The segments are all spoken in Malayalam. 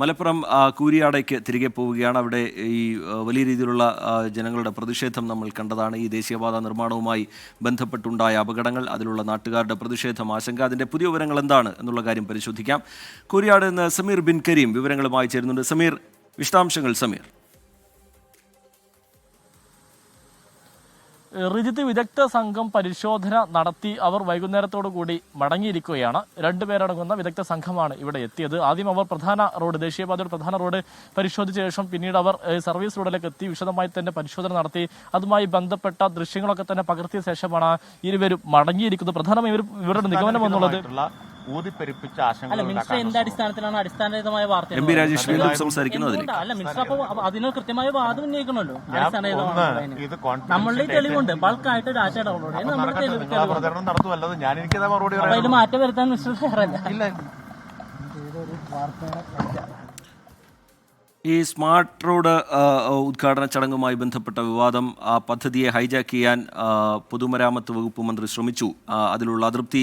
മലപ്പുറം കൂരിയാടേക്ക് തിരികെ പോവുകയാണ്. അവിടെ ഈ വലിയ രീതിയിലുള്ള ജനങ്ങളുടെ പ്രതിഷേധം നമ്മൾ കണ്ടതാണ്. ഈ ദേശീയപാത നിർമ്മാണവുമായി ബന്ധപ്പെട്ടുണ്ടായ അപകടങ്ങൾ അതിലുള്ള നാട്ടുകാരുടെ പ്രതിഷേധം ആശങ്ക. അതിന്റെ പുതിയ വിവരങ്ങൾ എന്താണ് എന്നുള്ള കാര്യം പരിശോധിക്കാം. കൂരിയാട് നിന്ന് സമീർ ബിൻ കരീം വിവരങ്ങളുമായി ചേരുന്നുണ്ട്. സമീർ വിശദാംശങ്ങൾ സമീർ. റിജിത്ത് വിദഗ്ധ സംഘം പരിശോധന നടത്തി അവർ വൈകുന്നേരത്തോടു കൂടി മടങ്ങിയിരിക്കുകയാണ്. രണ്ടുപേരടങ്ങുന്ന വിദഗ്ധ സംഘമാണ് ഇവിടെ എത്തിയത്. ആദ്യം അവർ പ്രധാന റോഡ് ദേശീയപാതയുടെ പ്രധാന റോഡ് പരിശോധിച്ച ശേഷം പിന്നീട് അവർ സർവീസ് റോഡിലേക്ക് എത്തി വിശദമായി തന്നെ പരിശോധന നടത്തി. അതുമായി ബന്ധപ്പെട്ട ദൃശ്യങ്ങളൊക്കെ തന്നെ പകർത്തിയ ശേഷമാണ് ഇരുവരും മടങ്ങിയിരിക്കുന്നത്. പ്രധാനമായും ഇവരുടെ നിഗമനം എന്നുള്ളത് ഊതിപ്പെരുപ്പിച്ച അല്ല ആശങ്കകൾ മിനിസ്റ്റർ എന്ത് അടിസ്ഥാനത്തിലാണ് അടിസ്ഥാനരഹിതമായ വാർത്ത എം പി രാജേഷ് വീണ്ടും സംസാരിക്കുന്നു അതിലേക്ക്. എന്തുകൊണ്ടാ? അല്ല മിനിസ്റ്റർ അപ്പൊ അതിന് കൃത്യമായ വാദം ഉന്നയിക്കണമല്ലോ. ഒന്ന് അടിസ്ഥാനരഹിതമാണ് ഇത് നമ്മളുടെ കോൺഫിഡൻഷ്യൽ തെളിവുണ്ട്. ബൾക്കായിട്ട് രാജ ഡൗൺലോഡ് അപ്പൊ നമ്മൾ നടക്കട്ടെ. നിങ്ങൾ ആ പ്രചരണം നടത്തുമല്ലത് ഞാൻ എനിക്കതാ മറുപടി അപ്പൊ അതിൽ പറയാം മാറ്റം വരുത്താൻ മിനിസ്റ്റർ തയ്യാറല്ല ഇല്ല. ഈ സ്മാർട്ട് റോഡ് ഉദ്ഘാടന ചടങ്ങുമായി ബന്ധപ്പെട്ട വിവാദം ആ പദ്ധതിയെ ഹൈജാക്ക് ചെയ്യാൻ പൊതുമരാമത്ത് വകുപ്പ് മന്ത്രി ശ്രമിച്ചു. അതിലുള്ള അതൃപ്തി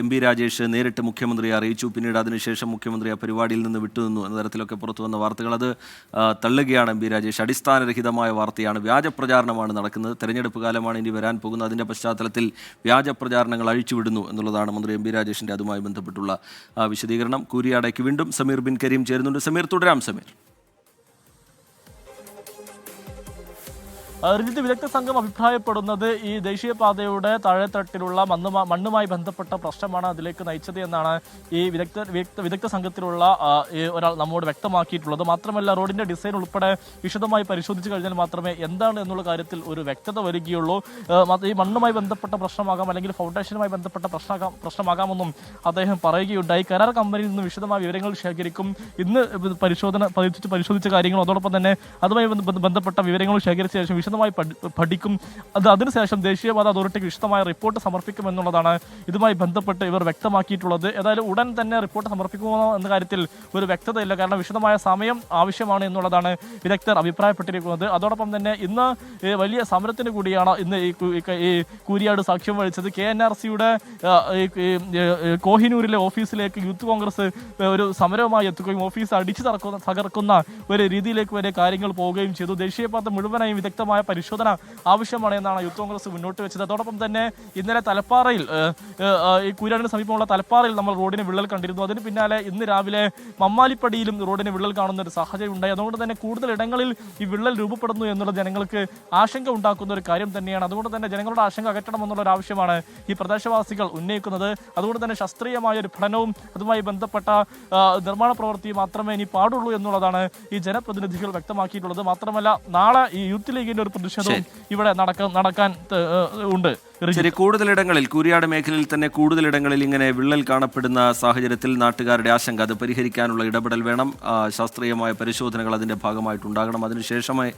എം പി രാജേഷ് നേരിട്ട് മുഖ്യമന്ത്രിയെ അറിയിച്ചു. പിന്നീട് അതിനുശേഷം മുഖ്യമന്ത്രി ആ പരിപാടിയിൽ നിന്ന് വിട്ടുനിന്നു എന്ന തരത്തിലൊക്കെ പുറത്തു വന്ന വാർത്തകൾ അത് തള്ളുകയാണ് എം പി രാജേഷ്. അടിസ്ഥാനരഹിതമായ വാർത്തയാണ് വ്യാജ പ്രചാരണമാണ് നടക്കുന്നത്. തെരഞ്ഞെടുപ്പ് കാലമാണ് ഇനി വരാൻ പോകുന്നത്. അതിന്റെ പശ്ചാത്തലത്തിൽ വ്യാജ പ്രചാരണങ്ങൾ അഴിച്ചുവിടുന്നു എന്നുള്ളതാണ് മന്ത്രി എം പി രാജേഷിന്റെ അതുമായി ബന്ധപ്പെട്ടുള്ള വിശദീകരണം. കൂരിയാടേക്ക് വീണ്ടും സമീർ ബിൻ കരീം ചേരുന്നുണ്ട്. സമീർ തുടരാം സമീർ. റിജിത്ത് വിദഗ്ധ സംഘം അഭിപ്രായപ്പെടുന്നത് ഈ ദേശീയപാതയുടെ താഴെത്തട്ടിലുള്ള മണ്ണുമാ മണ്ണുമായി ബന്ധപ്പെട്ട പ്രശ്നമാണ് അതിലേക്ക് നയിച്ചത് എന്നാണ് ഈ വിദഗ്ധ വിദഗ്ധ സംഘത്തിലുള്ള ഒരാൾ നമ്മോട് വ്യക്തമാക്കിയിട്ടുള്ളത്. മാത്രമല്ല റോഡിന്റെ ഡിസൈൻ ഉൾപ്പെടെ വിശദമായി പരിശോധിച്ച് കഴിഞ്ഞാൽ മാത്രമേ എന്താണ് എന്നുള്ള കാര്യത്തിൽ ഒരു വ്യക്തത വരികയുള്ളൂ. ഈ മണ്ണുമായി ബന്ധപ്പെട്ട പ്രശ്നമാകാം അല്ലെങ്കിൽ ഫൗണ്ടേഷനുമായി ബന്ധപ്പെട്ട പ്രശ്നമാകാം പ്രശ്നമാകാമെന്നും അദ്ദേഹം പറയുകയുണ്ടായി. കരാർ കമ്പനിയിൽ നിന്ന് വിശദമായ വിവരങ്ങൾ ശേഖരിക്കും. ഇന്ന് പരിശോധന പരിശോധിച്ച കാര്യങ്ങളും അതോടൊപ്പം തന്നെ അതുമായി ബന്ധപ്പെട്ട വിവരങ്ങൾ ശേഖരിച്ച ശേഷം വിശദമായി പഠി- പഠിക്കും. അത് അതിനുശേഷം ദേശീയപാത അതോറിറ്റിക്ക് വിശദമായ റിപ്പോർട്ട് സമർപ്പിക്കുമെന്നുള്ളതാണ് ഇതുമായി ബന്ധപ്പെട്ട് ഇവർ വ്യക്തമാക്കിയിട്ടുള്ളത്. ഏതായാലും ഉടൻ തന്നെ റിപ്പോർട്ട് സമർപ്പിക്കുമോ എന്ന കാര്യത്തിൽ ഒരു വ്യക്തതയില്ല. കാരണം വിശദമായ സമയം ആവശ്യമാണ് എന്നുള്ളതാണ് വിദഗ്ധർ അഭിപ്രായപ്പെട്ടിരിക്കുന്നത്. അതോടൊപ്പം തന്നെ ഇന്ന് വലിയ സമരത്തിന് കൂടിയാണ് ഇന്ന് ഈ കൂരിയാട് സാക്ഷ്യം വഹിച്ചത്. കെ എൻ ആർ സിയുടെ കോഹിനൂരിലെ ഓഫീസിലേക്ക് യൂത്ത് കോൺഗ്രസ് ഒരു സമരവുമായി എത്തുകയും ഓഫീസ് അടിച്ചു തകർക്കുന്ന ഒരു രീതിയിലേക്ക് വരെ കാര്യങ്ങൾ പോവുകയും ചെയ്തു. ദേശീയപാത മുഴുവനായും വിദഗ്ധമായ പരിശോധന ആവശ്യമാണ് എന്നാണ് യൂത്ത് കോൺഗ്രസ് മുന്നോട്ട് വെച്ചത്. അതോടൊപ്പം തന്നെ ഇന്നലെ തലപ്പാറയിൽ ഈ കൂരാടിന് സമീപമുള്ള തലപ്പാറയിൽ നമ്മൾ റോഡിന് വിള്ളൽ കണ്ടിരുന്നു. അതിന് പിന്നാലെ ഇന്ന് രാവിലെ മമ്മാലിപ്പടിയിലും റോഡിന് വിള്ളൽ കാണുന്ന ഒരു സാഹചര്യം ഉണ്ടായി. അതുകൊണ്ട് തന്നെ കൂടുതൽ ഇടങ്ങളിൽ ഈ വിള്ളൽ രൂപപ്പെടുന്നു എന്നുള്ള ജനങ്ങൾക്ക് ആശങ്ക ഉണ്ടാക്കുന്ന ഒരു കാര്യം തന്നെയാണ്. അതുകൊണ്ട് തന്നെ ജനങ്ങളുടെ ആശങ്ക അകറ്റണമെന്നുള്ള ഒരു ആവശ്യമാണ് ഈ പ്രദേശവാസികൾ ഉന്നയിക്കുന്നത്. അതുകൊണ്ട് തന്നെ ശാസ്ത്രീയമായ ഒരു പഠനവും അതുമായി ബന്ധപ്പെട്ട നിർമ്മാണ പ്രവൃത്തി മാത്രമേ ഇനി പാടുള്ളൂ എന്നുള്ളതാണ് ഈ ജനപ്രതിനിധികൾ വ്യക്തമാക്കിയിട്ടുള്ളത്. മാത്രമല്ല നാളെ ഈ യൂത്ത് ലീഗിന്റെ ഒരു പ്രതിഷേധവും ഇവിടെ നടക്കാൻ നടക്കാൻ ഉണ്ട്. ശരി കൂടുതലിടങ്ങളിൽ കൂരിയാട് മേഖലയിൽ തന്നെ കൂടുതലിടങ്ങളിൽ ഇങ്ങനെ വിള്ളൽ കാണപ്പെടുന്ന സാഹചര്യത്തിൽ നാട്ടുകാരുടെ ആശങ്ക അത് പരിഹരിക്കാനുള്ള ഇടപെടൽ വേണം. ശാസ്ത്രീയമായ പരിശോധനകൾ അതിന്റെ ഭാഗമായിട്ടുണ്ടാകണം. അതിനുശേഷമേ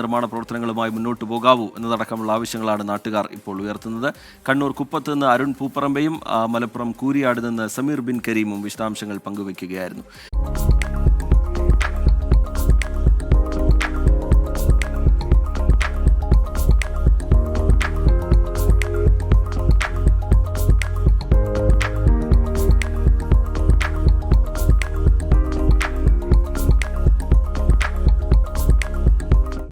നിർമ്മാണ പ്രവർത്തനങ്ങളുമായി മുന്നോട്ട് പോകാവൂ എന്നതടക്കമുള്ള ആവശ്യങ്ങളാണ് നാട്ടുകാർ ഇപ്പോൾ ഉയർത്തുന്നത്. കണ്ണൂർ കുപ്പത്ത് നിന്ന് അരുൺ പൂപ്പറമ്പയും മലപ്പുറം കൂരിയാട് നിന്ന് സമീർ ബിൻ കരീമും വിശദാംശങ്ങൾ പങ്കുവയ്ക്കുകയായിരുന്നു.